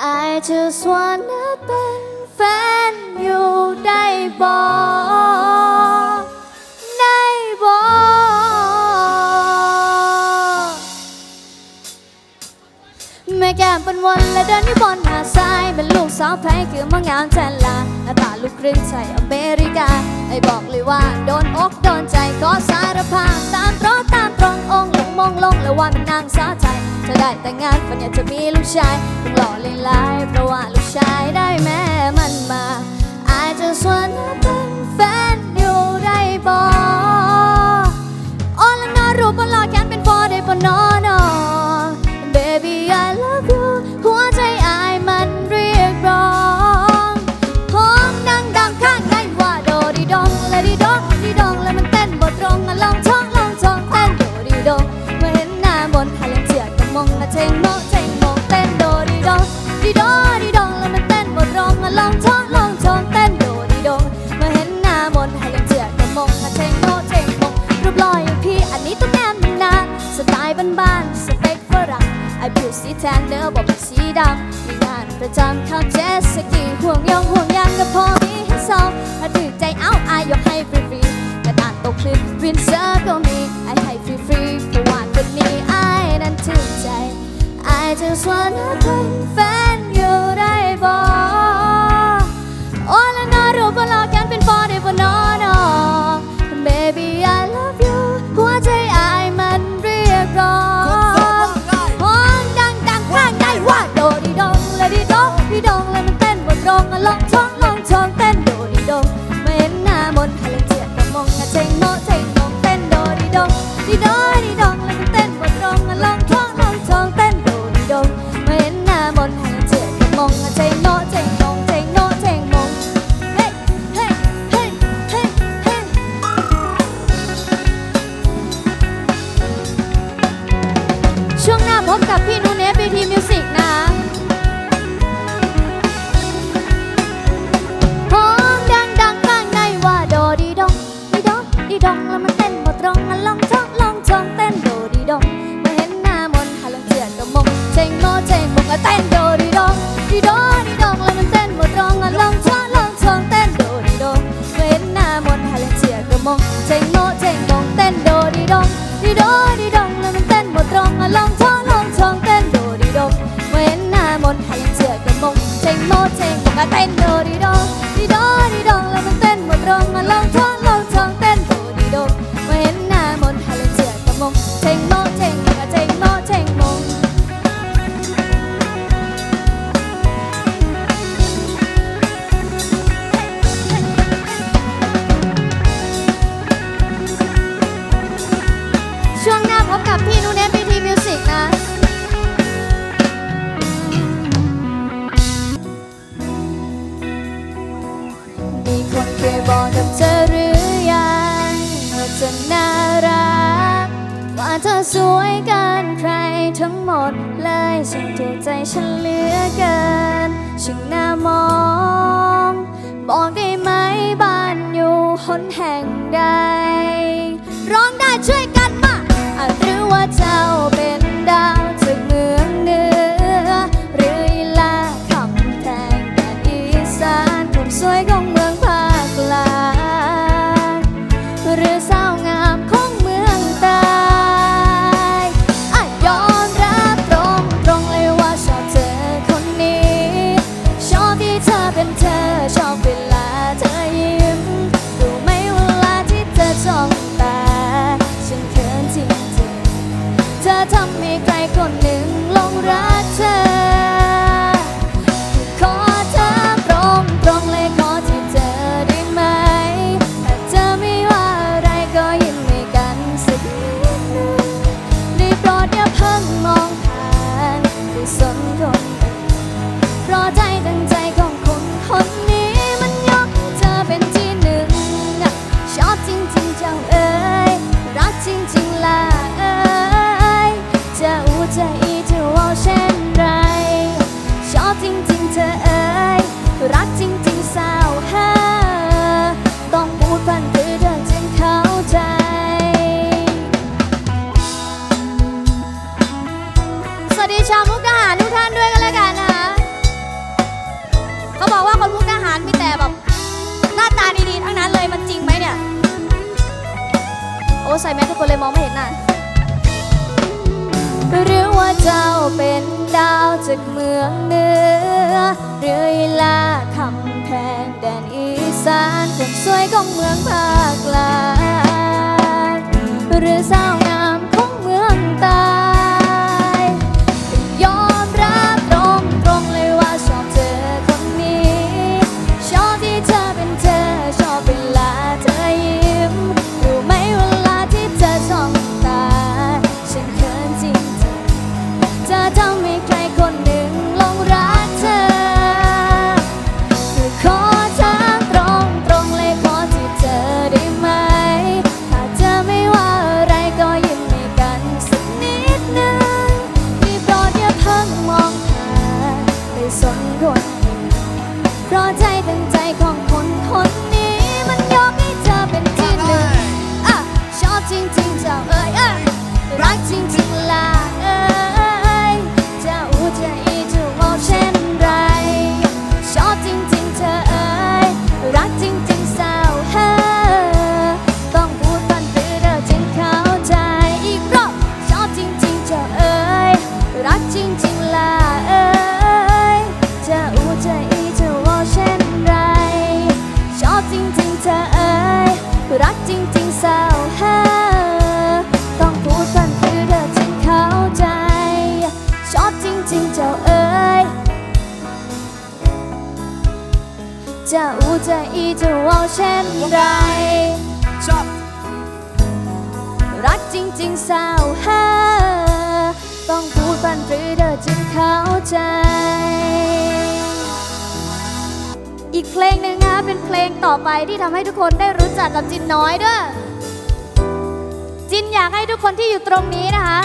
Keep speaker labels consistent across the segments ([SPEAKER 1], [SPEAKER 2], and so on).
[SPEAKER 1] I just wanna be วนและเดินอยู่บนหาดทรายเป็นลูกสาวแพ้คือมังงามแจนลาหน้าตาลูกครึ่งไทยอเมริกาไอ้บอกเลยว่าโดนอกโดนใจก็สารภาพตามตรอตามตรงองค์ลงมองลงและว่าเป็นนางสาวไทจะได้แต่งงานฝันอยากจะมีลูกชายต้องหล่อเลี้ยลายเพราะว่าลูกชายได้แม่มันมา I just wanna เป็นแฟนอยู่ได้บอโอ้ละนอรูปบนหล่อแขนเป็นฟอได้บปนอนอ ฉันเหลือเกินช่างน่ามอง บอกได้ไหมบ้านอยู่หนแห่งใด ร้องได้ช่วยกันมาอาจหรือว่าเจ้าเป็นดาวจากเมืองเหนือ หรือลาคำแทงแต่อีสานผมสวยก็านคนสวยของเมืองภาคกลางหรือสา ชอบรักจริงๆสาวเฮอต้องพูดบันหรือเธอจึงเข้าใจ อีกเพลงหนึ่งนะคะเป็นเพลงต่อไปที่ทำให้ทุกคนได้รู้จักกับจินน้อยด้วย จินอยากให้ทุกคนที่อยู่ตรงนี้นะคะ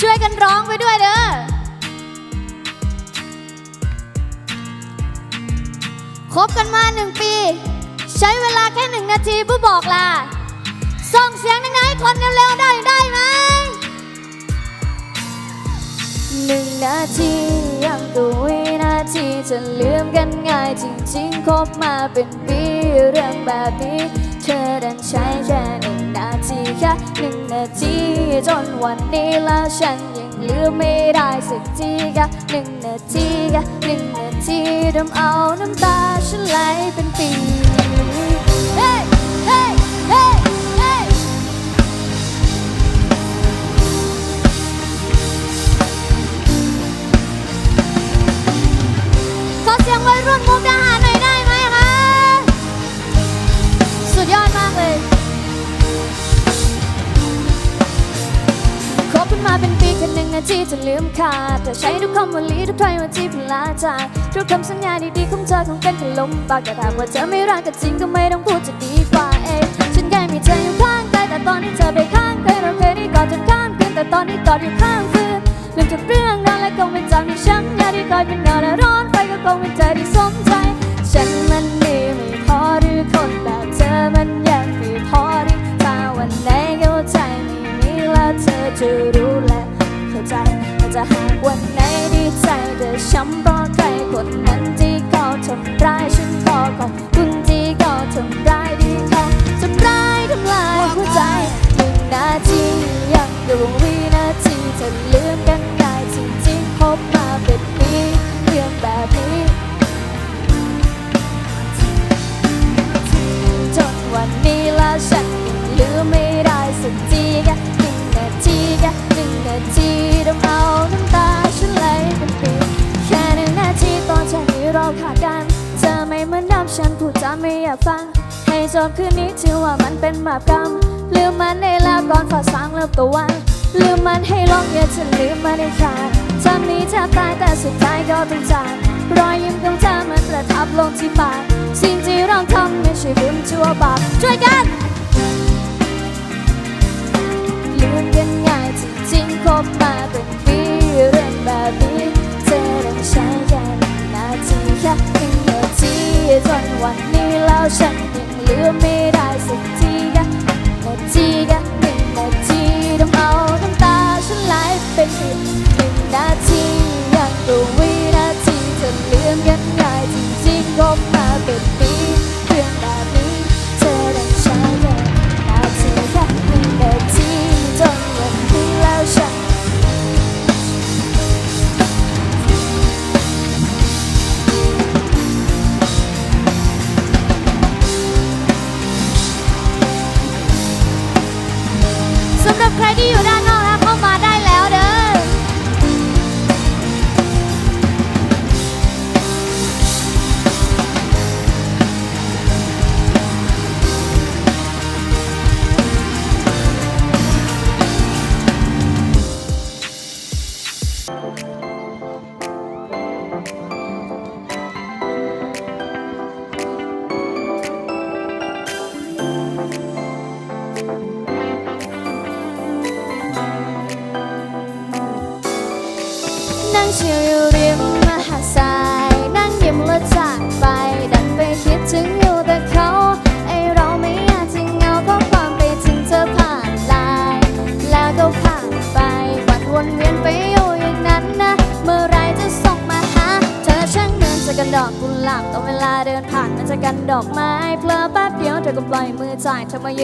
[SPEAKER 1] ช่วยกันร้องไปด้วยเด้อ คบกันมาหนึ่งปี ใช้เวลาแค่หนึ่งนาทีเพื่อบอกลาส่งเสียงดังๆให้คนเร็วๆได้ได้ไหมหนึ่งนาทียังตัววินาทีจะลืมกันง่ายจริงๆคบมาเป็นปีเรื่องแบบนี้เธอดันใช้แค่หนึ่งนาทีแค่หนึ่งนาทีจนวันนี้แล้วฉัน ลืมไม่ได้สักทีแค่หนึ่งนาทีแค่หนึ่งนาทีทำเอาน้ำตาฉันไหลเป็นปีเฮ้เฮ้เฮ้เฮ้ขอเสียงวัยรุ่นมุกดาหารหน่อยได้ไหมคะ สุดยอดมากเลย คบกันมาเป็นปีแค่หนึ่งนาทีจะลืมขาดแต่ใช้ทุกคำวลีทุกถ้อยว่าที่พลาใจทุกคำสัญญาดีๆของเธอคงเป็นแค่ลมปากแต่ถ้าว่าเธอไม่รักก็จริงก็ไม่ต้องพูดจะดีกว่าเองฉันแค่มีเธออยู่ข้างกายแต่ตอนนี้เธอไปข้างใครเราเคยได้กอดจนข้างคืนแต่ตอนนี้กอดอยู่ข้างคืนลืมจากเรื่องนั้นและคงเป็นจำที่ฉันอยากที่คอยเป็นเงาและร้อนไฟก็คงเป็นเธอที่สมใจ หากวันไหนดีใจจะช้ำเพราะใครคนนั้นที่เขาทำร้าย จบคืนนี้ถือว่ามันเป็นบาปกรรมลืมมันได้แล้วก่อนฟ้าสางเริ่มตะวัน ลืมมันให้ลองอย่าจะลืมมันได้ขาดทำนี้แทบตายแต่สุดท้ายก็ต้องจากรอยยิ้มของเธอมันประทับลงที่ปากสิ่งที่เราทำไม่ใช่บุญชั่วบาปช่วยกันลืมกันง่ายจริงๆคบมาเป็นปีเรื่องแบบนี้เธอต้องใช้แค่หนึ่งนาทีแค่หนึ่งนาทีจนวันนี้แล้วฉันยัง ลืม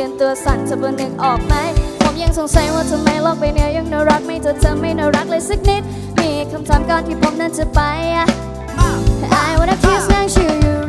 [SPEAKER 1] วียนตัวสั่นจะเป็นหนึ่งออกไหมผมยังสงสัยว่าทำไมโลกใบนี้ยังน่ารักไม่เจอเธอไม่น่ารักเลยสักนิด มีคำถามก่อนที่ผมนั้นจะไป I wanna kiss and show you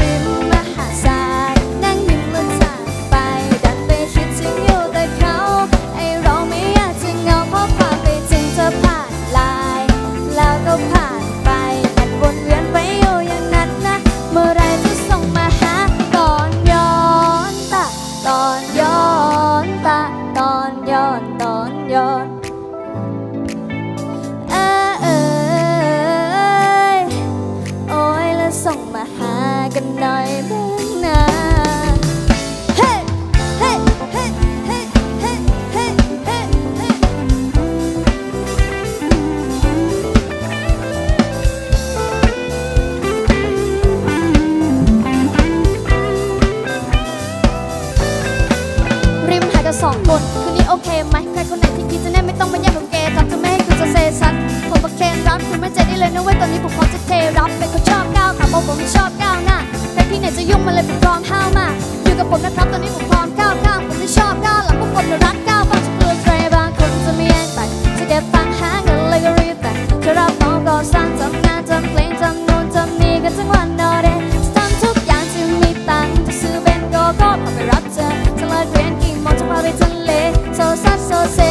[SPEAKER 1] conocer.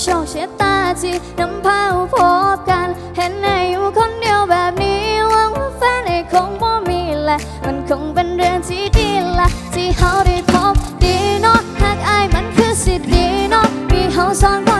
[SPEAKER 1] โชคชะตาที่นำพาพบกัน เห็นนายอยู่คนเดียวแบบนี้หวังว่าแฟนไอคงบ่มีแหละ มันคงเป็นเรื่องที่ดีละที่เขาได้พบดีเนาะหากอายมันคือสิดีเนาะมีเขาสองน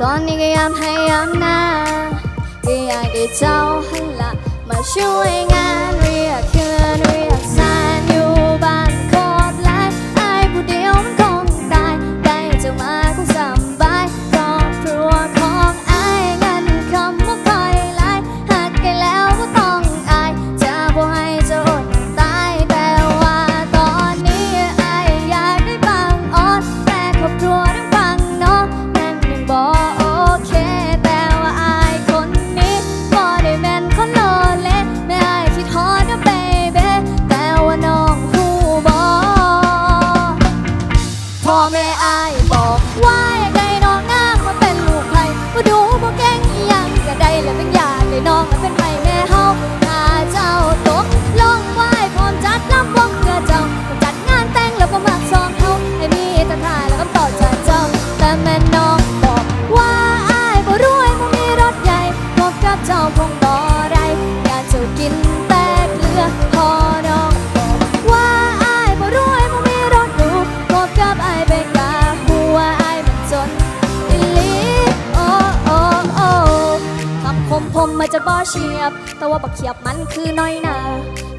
[SPEAKER 1] ตอนนี้ก็ยามให้ยามนะาก็อยากได้เจ้าหันละมาช่วยงาน เฉียบ แต่ว่าบักเขียบมันคือน้อยหนา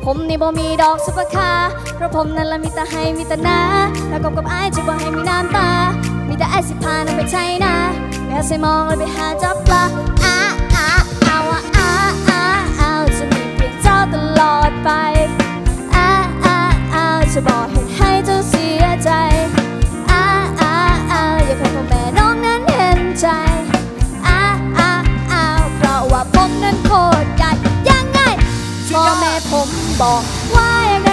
[SPEAKER 1] ผมนี่บ่มีดอกซุปเปอร์คาร์เพราะผมนั่นละมีแต่ให้มีแต่นาแล้วกับกับไอ้จะบ่ให้มีน้ำตา มีแต่ไอ้สิพานะไปใช้นาแม่ใส่มองเลยไปหาจับปลาอ้าอ้าเอาอ้าอ้าเอาจะมีเพียงเจ้าตลอดไป บอกว่า